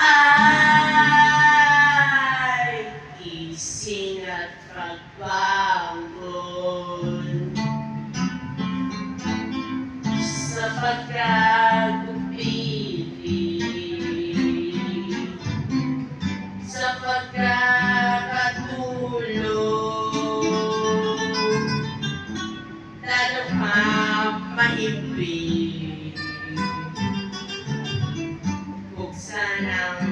Ay Gising at pagbangon Sa pagkagupili Sa pagkakatulog Lalo pa mahimbing sun um, out.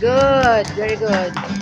Good. Very good.